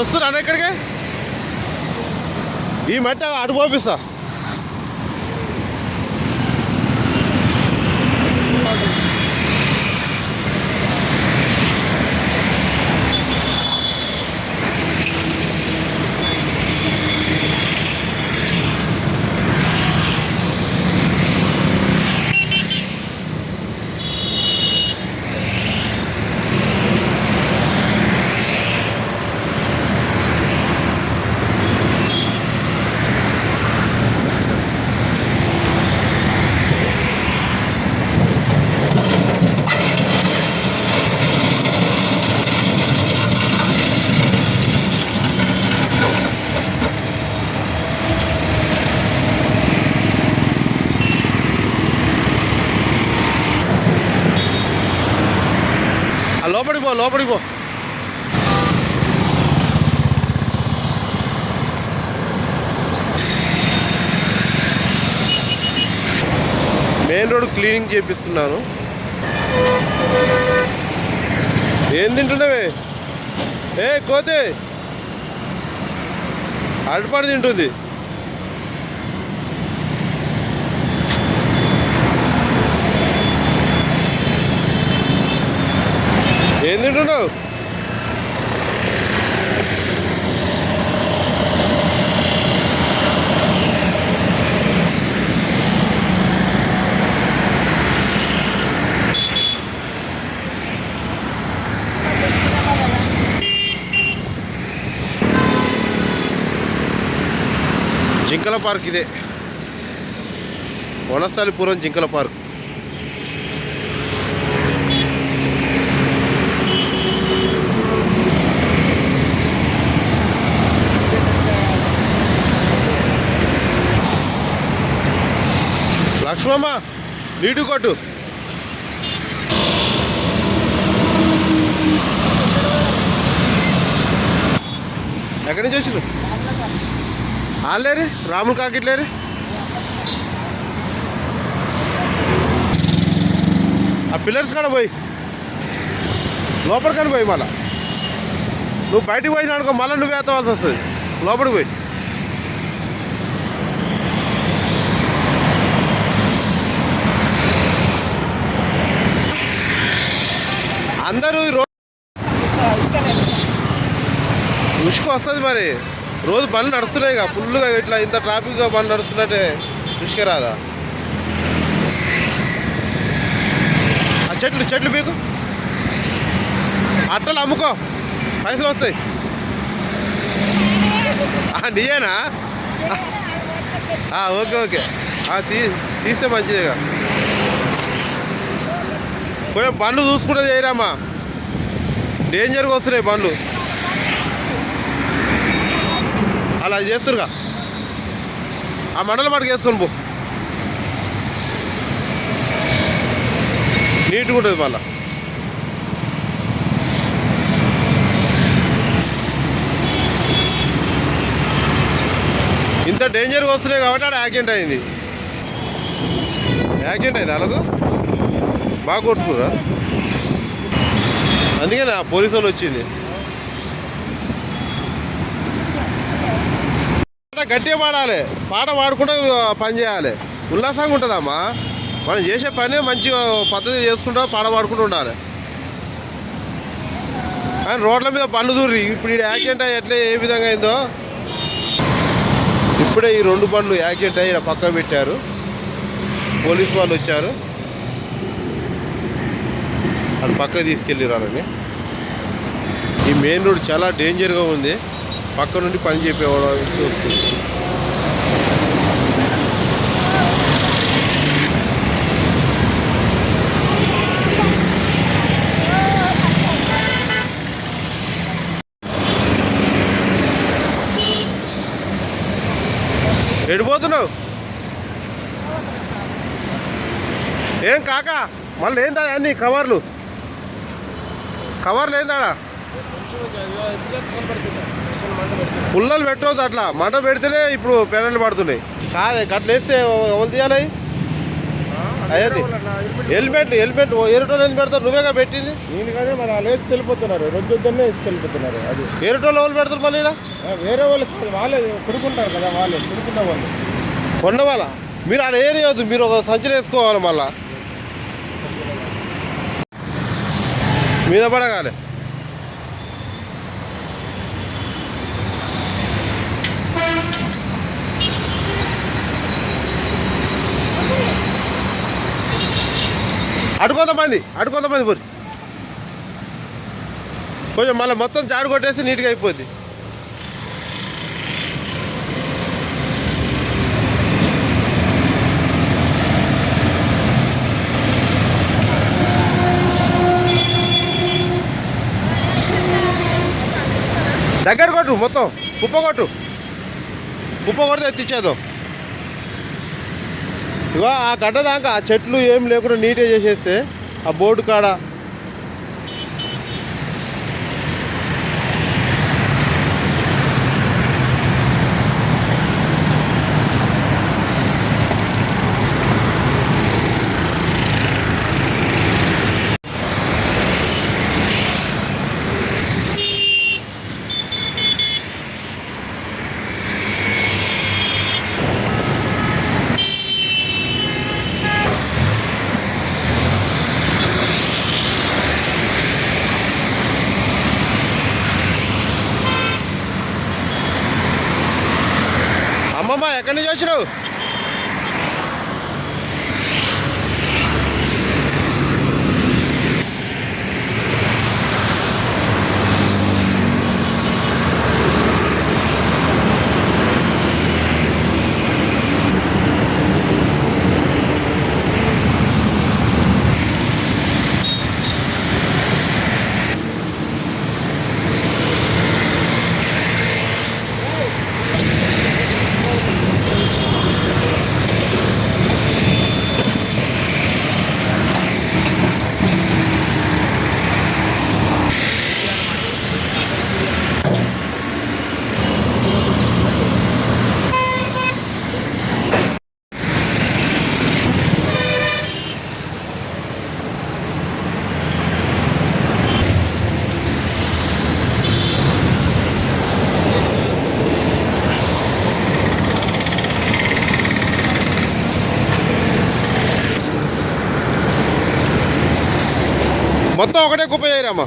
వస్తున్నా ఇక్కడికి? ఈ మట్టి అటు పోపిస్తా. లోపలికి పో లోపలికి పో. మెయిన్ రోడ్ క్లీనింగ్ చేపిస్తున్నాను. ఏం తింటున్నావే? ఏ కోతే? అరటిపండు తింటుంది. ఏం తింటున్నావు? జింకల పార్క్ ఇదే. వనస్థలిపురం జింకల పార్క్. సోమా నీటు కొట్టు. ఎక్కడి నుంచి వచ్చిండు వాళ్ళేరి రాములు కాకిట్లేరి? ఆ పిల్లర్స్ కాడ పోయి. లోపలికని పోయి మళ్ళా. నువ్వు బయటికి పోయినా అనుకో మళ్ళీ నువ్వు ఎత్తవలసి వస్తుంది. లోపలికి పోయి. అందరూ ఈ ఉసుకు వస్తుంది మరి. రోజు బండ్లు నడుస్తున్నాయి ఇక. ఫుల్గా ఇట్లా ఇంత ట్రాఫిక్గా బండ్లు నడుస్తున్నట్టే ఉసుక రాదా? ఆ చెట్లు చెట్లు మీకు అట్టలు అమ్ముకో. పైసలు వస్తాయి. ఆ, నీయేనా? Okay okay. తీ తీస్తే మంచిదేగా కొంచెం బండ్లు చూసుకుంటే చేయరామ్మా డేంజర్గా వస్తున్నాయి బండ్లు. అలా చేస్తురుగా ఆ మండల మటుకు వేసుకొని పో. నీట్గా ఉంటుంది మళ్ళా. ఇంత డేంజర్గా వస్తున్నాయి కాబట్టి ఆడ యాక్సిడెంట్ అయింది. యాక్సిడెంట్ అయింది అలాగో బాగా కొట్టుకురా. అందుకని ఆ పోలీసు వాళ్ళు వచ్చింది. పాట గట్టిగా పాడాలి. పాట పాడుకుంటూ పని చేయాలి. ఉల్లాసంగా ఉంటుందమ్మా. మనం చేసే పని మంచిగా పద్ధతి చేసుకుంటూ పాట పాడుకుంటూ ఉండాలి. కానీ రోడ్ల మీద బండ్లు దూరి ఇప్పుడు ఈ యాక్సిడెంట్ అయ్యి ఎట్లా ఏ విధంగా అయిందో. ఇప్పుడే ఈ రెండు బండ్లు యాక్సిడెంట్ అయ్యి పక్కన పెట్టారు. పోలీస్ వాళ్ళు వచ్చారు. అది పక్క తీసుకెళ్ళిరారని ఈ మెయిన్ రోడ్ చాలా డేంజర్గా ఉంది. పక్క నుండి పని చెప్పేవాడు వస్తుంది. ఎడిపోతున్నావు ఏం కాక? మళ్ళీ ఏందా అన్ని కవర్లు? కవర్లు ఏందాడా పుల్లలు పెట్టవద్దు అట్లా. మంట పెడితేనే ఇప్పుడు పెనలు పడుతున్నాయి. కాదే గట్ల వేస్తే ఎవరు తీయాలి? అయ్యది. హెల్మెట్ హెల్మెట్ ఎరుటోళ్ళు ఎందుకు పెడతారు? నువ్వేగా పెట్టింది? నేను కానీ మరి వాళ్ళు వేసి వెళ్ళిపోతున్నారు. రొద్దుద్దనే వేసి వెళ్ళిపోతున్నారు. అది. ఎరుటోళ్ళు ఎవరు పెడతారు మళ్ళీ వేరే వాళ్ళు వాళ్ళే కొడుకుంటారు కదా వాళ్ళు కొడుకున్న వాళ్ళు. కొండ వాళ్ళ మీరు ఆడ ఏరియవద్దు మీరు ఒక సంచులు వేసుకోవాలి మళ్ళా. మీద పడగాలి. అటు కొంతమంది అటు కొంతమంది పోరు. కొంచెం మళ్ళీ మొత్తం చాడు కొట్టేస్తే నీట్గా అయిపోద్ది. దగ్గర కొట్టు మొత్తం కుప్ప కొట్టు కుప్ప కొడితే ఎత్తిచ్చేద్దాం ఇగో ఆ గడ్డ దాకా ఆ చెట్లు ఏం లేకుండా నీట్గా చేసేస్తే ఆ బోర్డు కాడ ఎక్కడి నుంచి వచ్చినావు? మొత్తం ఒకటే కుప్ప చేయరామా?